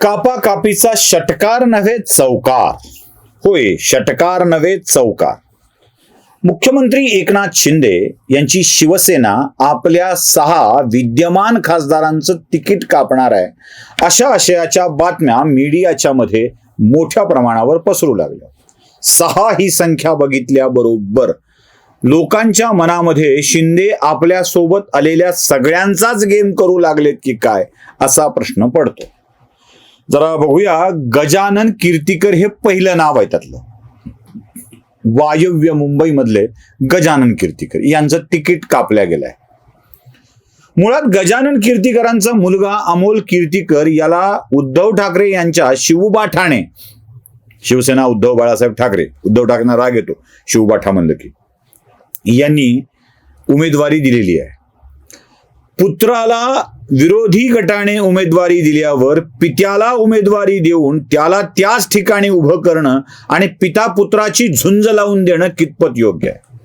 कापा कापीचा षटकार नव्हे चौकार. होय षटकार नव्हे चौकार. मुख्यमंत्री एकनाथ शिंदे यांची शिवसेना आपल्या सहा विद्यमान खासदारांचं तिकीट कापणार आहे. अशा आशयाच्या बातम्या मीडियाच्या मध्ये मोठ्या प्रमाणावर पसरू लागल्या. सहा ही संख्या बघितल्याबरोबर लोकांच्या मनामध्ये शिंदे आपल्यासोबत आलेल्या सगळ्यांचाच गेम करू लागलेत की काय असा प्रश्न पडतो. जरा बघूया. गजानन कीर्तीकर हे पहिलं नाव आहे त्यातलं. वायव्य मुंबईमधले गजानन कीर्तीकर. यांचं तिकीट कापल्या गेलंय. मुळात गजानन कीर्तीकरांचा मुलगा अमोल कीर्तीकर याला उद्धव ठाकरे यांच्या शिवबा ठाणे शिवसेना उद्धव बाळासाहेब ठाकरे उद्धव ठाकरेंना राग येतो शिवबाठा म्हणलं की यांनी उमेदवारी दिलेली आहे. पुत्राला विरोधी गटाने उमेदवारी दिल्यावर पित्याला उमेदवारी देऊन त्याला त्याच ठिकाणी उभं करणं आणि पिता पुत्राची झुंज लावून देणं कितपत योग्य आहे?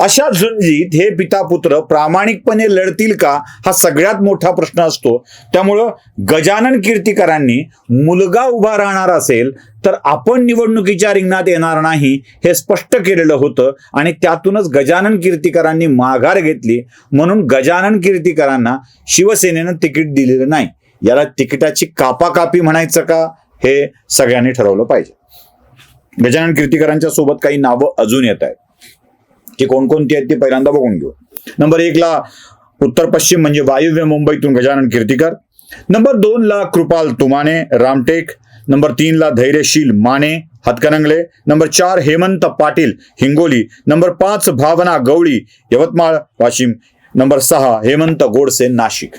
अशा झुंजीत हे पिता पुत्र प्रामाणिकपणे लढतील का हा सगळ्यात मोठा प्रश्न असतो. त्यामुळं गजानन कीर्तीकरांनी मुलगा उभा राहणार असेल तर आपण निवडणुकीच्या रिंगणात येणार नाही हे स्पष्ट केलेलं होतं आणि त्यातूनच गजानन कीर्तीकरांनी माघार घेतली. म्हणून गजानन कीर्तीकरांना शिवसेनेनं तिकीट दिलेलं नाही. याला तिकिटाची कापाकापी म्हणायचं का? हे सगळ्यांनी ठरवलं पाहिजे. गजानन कीर्तीकरांच्या सोबत काही नावं अजून येत आहेत. की कोणकोणती आहेत ती पहिल्यांदा बघून घेऊ. नंबर एकला उत्तर पश्चिम म्हणजे वायुव्य मुंबईतून गजानन कीर्तीकर. नंबर दोन ला कृपाल तुमाने रामटेक. नंबर तीन ला धैर्यशील माने हातकणंगले नंबर चार हेमंत पाटील हिंगोली. नंबर पाच भावना गवळी यवतमाळ वाशिम. नंबर सहा हेमंत गोडसे नाशिक.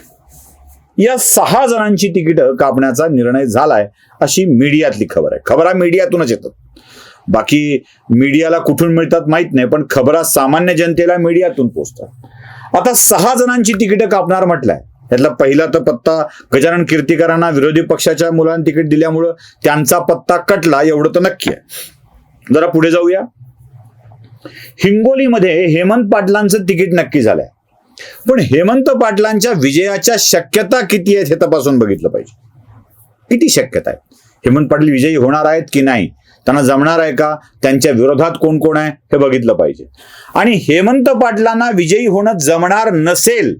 या सहा जणांची तिकीटं कापण्याचा निर्णय झालाय अशी मीडियातली खबर आहे. खबरा मीडियातूनच येतात बाकी मीडियाला कुठून मिळतात माहीत नाही पण खबरा सामान्य जनतेला मीडियातून पोचतात. आता सहा जणांची तिकीटं कापणार म्हटलंय. त्यातला पहिला तर पत्ता गजानन कीर्तिकरांना विरोधी पक्षाच्या मुलांना तिकीट दिल्यामुळं त्यांचा पत्ता कटला एवढं तर नक्की आहे. जरा पुढे जाऊया. हिंगोलीमध्ये हेमंत पाटलांचं तिकीट नक्की झालंय. पण हेमंत पाटलांच्या विजयाच्या शक्यता किती आहेत हे तपासून बघितलं पाहिजे. किती शक्यता आहे हेमंत पाटील विजयी होणार आहेत की नाही? त्यांना जमणार आहे का? त्यांच्या विरोधात कोण कोण आहे? हे बघितलं पाहिजे. आणि हेमंत पाटलांना विजयी होणं जमणार नसेल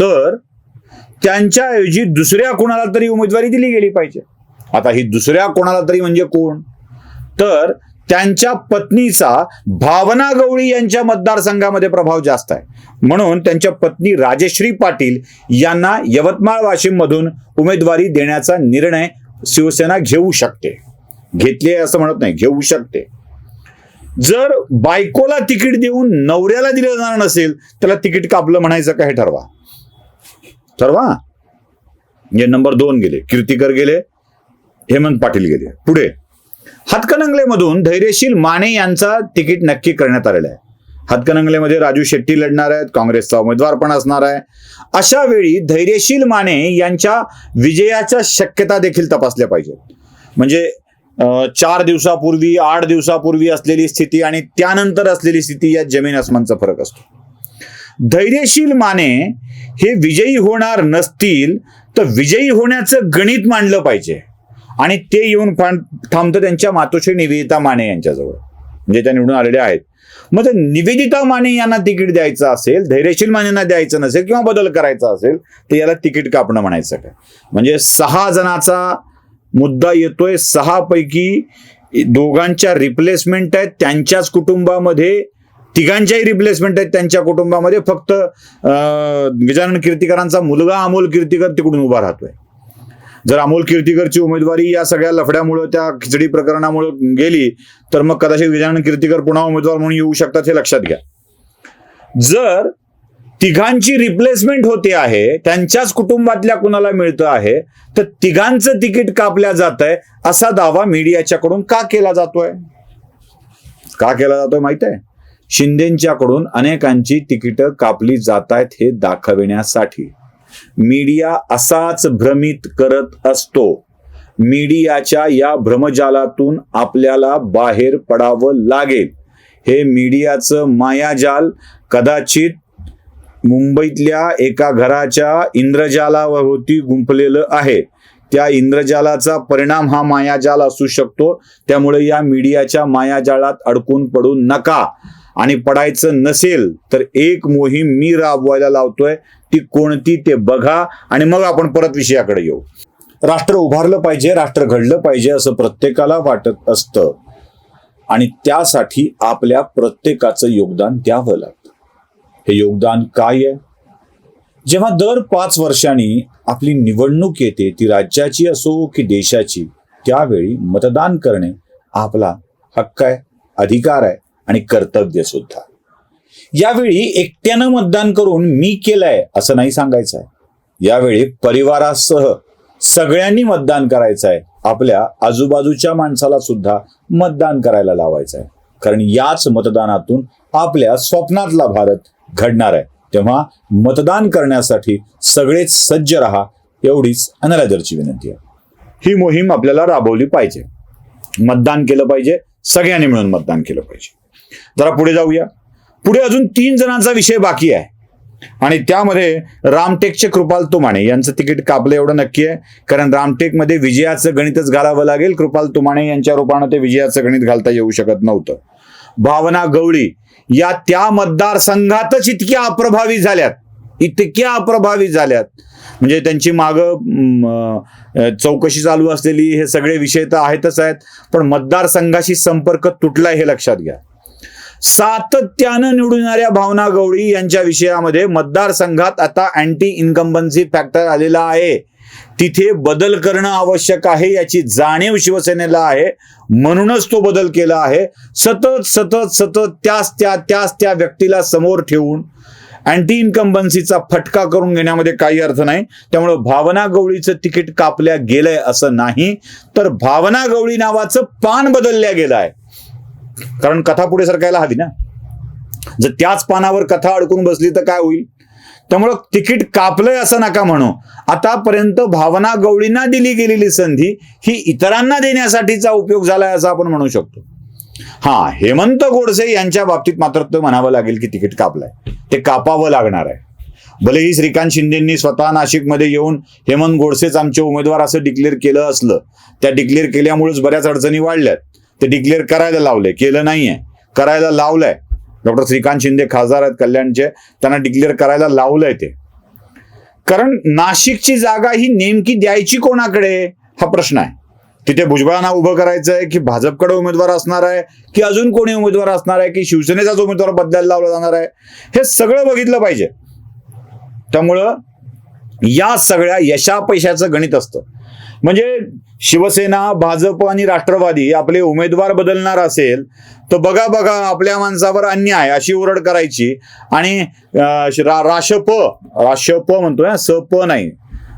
तर त्यांच्याऐवजी दुसऱ्या कोणाला तरी उमेदवारी दिली गेली पाहिजे. आता ही दुसऱ्या कोणाला तरी म्हणजे कोण? तर त्यांच्या पत्नीचा भावना गवळी यांच्या मतदारसंघामध्ये प्रभाव जास्त आहे. म्हणून त्यांच्या पत्नी राजश्री पाटील यांना यवतमाळ वाशिम मधून उमेदवारी देण्याचा निर्णय शिवसेना घेऊ शकते. घेतली असं म्हणत नाही घेऊ शकते. जर बायकोला तिकीट देऊन नवऱ्याला दिलं जाणार नसेल त्याला तिकीट कापलं म्हणायचं काय ठरवा. ठरवा. हे नंबर दोन गेले. कीर्तिकर गेले हेमंत पाटील गेले. पुढे. हातकणंगलेमधून धैर्यशील माने यांचा तिकीट नक्की करण्यात आलेलं आहे. हातकणंगलेमध्ये राजू शेट्टी लढणार आहेत काँग्रेसचा उमेदवार पण असणार आहे. अशा वेळी धैर्यशील माने यांच्या विजयाच्या शक्यता देखील तपासल्या पाहिजेत. म्हणजे चार दिवसापूर्वी आठ दिवसापूर्वी असलेली स्थिती आणि त्यानंतर असलेली स्थिती यात जमीन आसमानचा फरक असतो. धैर्यशील माने हे विजयी होणार नसतील तर विजयी होण्याचं गणित मांडलं पाहिजे. आणि ते येऊन थांबतं त्यांच्या मातोश्री निवेदिता माने यांच्याजवळ. म्हणजे त्या निवडून आलेल्या आहेत. मग जर निवेदिता माने यांना तिकीट द्यायचं असेल धैर्यशील मानेंना द्यायचं नसेल किंवा बदल करायचा असेल तर याला तिकीट कापणं म्हणायचं काय? म्हणजे सहा जणाचा मुद्दा येतोय. सहा पैकी दोघांच्या रिप्लेसमेंट आहेत. त्यांच्याच कुटुंबामध्ये तिघांच्याही रिप्लेसमेंट आहेत त्यांच्या कुटुंबामध्ये. फक्त गजानन कीर्तिकरांचा मुलगा अमोल कीर्तिकर तिकडून उभा राहतोय. जर अमोल कीर्तीकरची उमेदवारी या सगळ्या लफड्यामुळं त्या खिचडी प्रकरणामुळं गेली तर मग कदाचित गजानन कीर्तीकर पुन्हा उमेदवार म्हणून येऊ शकतात हे लक्षात घ्या. जर तिघांची रिप्लेसमेंट होते आहे त्यांच्याच कुटुंबातल्या कुणाला मिळतं आहे तर तिघांचं तिकीट कापल्या जात आहे असा दावा मीडियाच्याकडून का केला जातोय? का केला जातोय माहीत आहे? शिंदेच्याकडून अनेकांची तिकीटं कापली जात आहेत हे दाखविण्यासाठी. मीडिया असाच भ्रमित करत असतो. मीडियाच्या या भ्रमजालातून आपल्याला बाहेर पडावं लागेल. हे मीडियाचं मायाजाल. कदाचित मुंबईतल्या एका घराच्या इंद्रजालावरती गुंफलेलं आहे. त्या इंद्रजालाचा परिणाम हा मायाजाल असू शकतो. त्यामुळे या मीडियाच्या मायाजाळात अडकून पडू नका. आणि पडायचं नसेल तर एक मोहीम मी राबवायला लावतोय ती कोणती ते बघा आणि मग आपण परत विषयाकडे येऊ. राष्ट्र उभारलं पाहिजे राष्ट्र घडलं पाहिजे असं प्रत्येकाला वाटत असतं. आणि त्यासाठी आपल्या प्रत्येकाचं योगदान द्यावं लागतं. हे योगदान काय आहे? जेव्हा दर पाच वर्षांनी आपली निवडणूक येते ती राज्याची असो की देशाची त्यावेळी मतदान करणे आपला हक्क आहे अधिकार आहे. आणि कर्तव्य सुद्धा. यावेळी एकट्यानं मतदान करून मी केलंय असं नाही सांगायचं आहे यावेळी परिवारासह सगळ्यांनी मतदान करायचं आहे आपल्या आजूबाजूच्या माणसाला सुद्धा मतदान करायला लावायचं आहे कारण याच मतदानातून आपल्या स्वप्नातला भारत घडणार आहे. तेव्हा मतदान करण्यासाठी सगळेच सज्ज राहा एवढीच अनलादरची विनंती आहे. ही मोहीम आपल्याला राबवली पाहिजे. मतदान केलं पाहिजे. सगळ्यांनी मिळून मतदान केलं पाहिजे. जरा पुढे जाऊया. पुढे अजून तीन जणांचा विषय बाकी आहे. आणि त्यामध्ये रामटेकचे कृपाल तुमाणे यांचं तिकीट कापलं एवढं नक्की आहे. कारण रामटेकमध्ये विजयाचं गणितच घालावं लागेल. कृपाल तुमाणे यांच्या रूपानं ते विजयाचं गणित घालता येऊ शकत नव्हतं. भावना गवळी या त्या मतदारसंघातच इतक्या अप्रभावी झाल्यात. इतक्या अप्रभावी झाल्यात. म्हणजे त्यांची माग चौकशी चालू असलेली हे सगळे विषय तर आहेतच आहेत. पण मतदारसंघाशी संपर्क तुटला हे लक्षात घ्या. सातत्यानं निवडणाऱ्या भावना गवळी यांच्या विषयामध्ये मतदारसंघात आता अँटी इन्कम्बन्सी फॅक्टर आलेला आहे. तिथे बदल करणं आवश्यक आहे याची जाणीव शिवसेनेला आहे. म्हणूनच तो बदल केला आहे. सतत सतत सतत त्याच त्या त्याच त्या व्यक्तीला समोर ठेवून अँटी इन्कम्बन्सीचा फटका करून घेण्यामध्ये काही अर्थ नाही. त्यामुळे भावना गवळीचं तिकीट कापल्या गेलंय असं नाही. तर भावना गवळी नावाचं पान बदलल्या गेलं आहे कारण कथा पुढे सरकायला हवी ना. जर त्याच पानावर कथा अडकून बसली तर काय होईल? त्यामुळं तिकीट कापलंय असं नका म्हणू. आतापर्यंत भावना गवळींना दिली गेलेली संधी ही इतरांना देण्यासाठीचा उपयोग झालाय असं आपण म्हणू शकतो. हा हेमंत गोडसे यांच्या बाबतीत मात्र तो म्हणावं लागेल की तिकीट कापलंय. ते कापावं लागणार आहे. भलेही श्रीकांत शिंदेंनी स्वतः नाशिकमध्ये येऊन हेमंत गोडसेच आमचे उमेदवार असं डिक्लेअर केलं असलं. त्या डिक्लेअर केल्यामुळेच बऱ्याच अडचणी वाढल्यात. ते डिक्लेअर करायला लावले केलं नाहीये. करायला लावलंय. डॉक्टर श्रीकांत शिंदे खासदार आहेत कल्याणचे. त्यांना डिक्लेअर करायला लावलंय ते. कारण नाशिकची जागा ही नेमकी द्यायची कोणाकडे? हा प्रश्न आहे. तिथे भुजबळांना उभं करायचं आहे की भाजपकडे उमेदवार असणार आहे की अजून कोणी उमेदवार असणार आहे की शिवसेनेचाच उमेदवार बदलायला लावला जाणार आहे? हे सगळं बघितलं पाहिजे. त्यामुळं या सगळ्या यशापैशाचं गणित असतं. म्हणजे शिवसेना भाजप आणि राष्ट्रवादी आपले उमेदवार बदलणार असेल तर बघा बघा आपल्या माणसावर अन्याय अशी ओरड करायची. आणि अं, राशप राशप म्हणतोय स प नाही.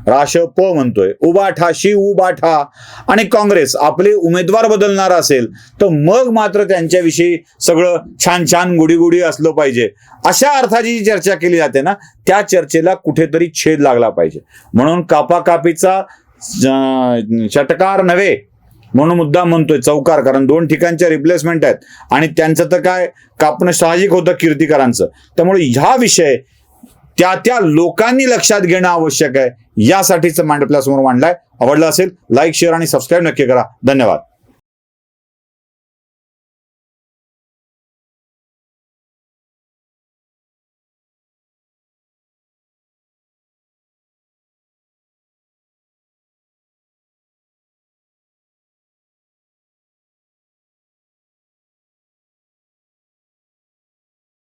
राश प म्हणतोय. उबाठा शिव उबाठा आणि काँग्रेस आपले उमेदवार बदलणार असेल तर मग मात्र त्यांच्याविषयी सगळं छान छान गुडी असलं पाहिजे. अशा अर्थाची जी चर्चा केली जाते ना त्या चर्चेला कुठेतरी छेद लागला पाहिजे. म्हणून कापाकापीचा षटकार नव्हे म्हणून मुद्दा म्हणतोय चौकार कारण दोन ठिकाणच्या रिप्लेसमेंट आहेत. आणि त्यांचं तर काय कापणं साहजिक होतं कीर्तिकरांचं. त्यामुळे ह्या विषय त्या त्या लोकांनी लक्षात घेणं आवश्यक आहे. यासाठीच मांड आपल्यासमोर मांडलाय. आवडलं असेल लाईक शेअर आणि सबस्क्राईब नक्की करा. धन्यवाद.